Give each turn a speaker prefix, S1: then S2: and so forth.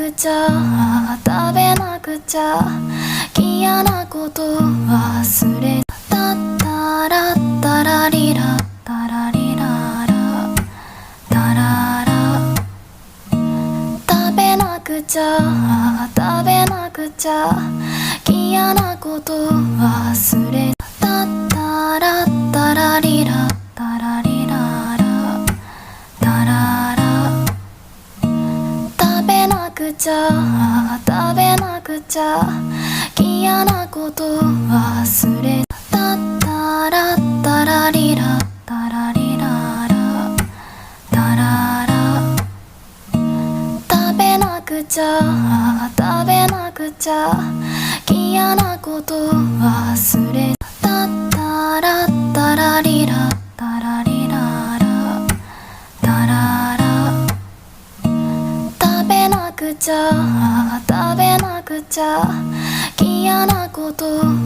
S1: くちゃ食べなくちゃ嫌なこと忘れたったらったらりらったらりららたらら食べなくちゃ食べなくちゃ嫌なこと忘れ食べなくちゃ食べなくちゃ嫌なこと忘れたった。らったらりらったらりららたらら。食べなくちゃ食べなくちゃ嫌なこと忘れちゃ食べなくちゃ嫌なこと。